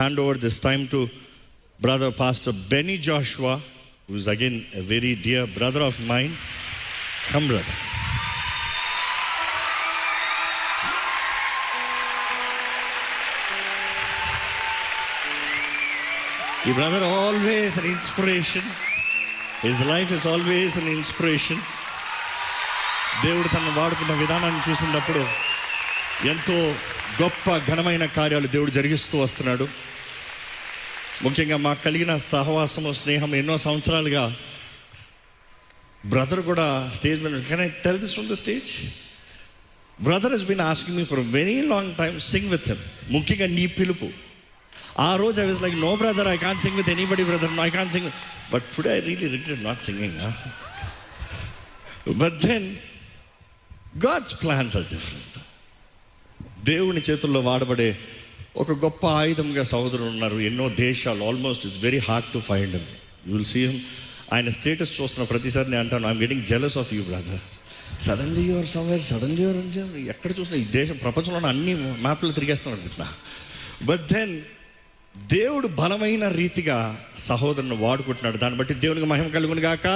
hand over this time to brother Pastor Benny Joshua, who is again a very dear brother of mine. Come, brother. The brother always an inspiration. His life is always an inspiration. దేవుడు తనను వాడుకున్న విధానాన్ని చూసినప్పుడు ఎంతో గొప్ప ఘనమైన కార్యాలు దేవుడు జరిగిస్తూ వస్తున్నాడు. ముఖ్యంగా మాకు కలిగిన సహవాసము స్నేహం ఎన్నో సంవత్సరాలుగా బ్రదర్ కూడా స్టేజ్ మీద can I tell this from the stage brother he's been asking me for very long time sing with him ముఖ్యంగా నీ పిలుపు. ఆ రోజు I was like no brother I can't sing with anybody brother I can't sing but today I really regret not singing but then God's plans are different దేవుని చేతుల్లో వాడబడే ఒక గొప్ప ఆయుధంగా సహోదరులు ఉన్నారు. ఎన్నో దేశాలు almost it's very hard to find him you will see him ఆయన స్టేటస్ చూస్తున్న ప్రతిసారి నేను అంటాను I'm getting jealous of you brother suddenly your somewhere suddenly your ఎక్కడ చూసినా ఈ దేశం ప్రపంచంలో అన్ని మ్యాప్లు తిరిగేస్తున్నాడు అనుకుంటున్నా బట్ దెన్ దేవుడు బలమైన రీతిగా సహోదరుని వాడుకుంటున్నాడు. దాన్ని బట్టి దేవునికి మహిమ కలుగును గాక.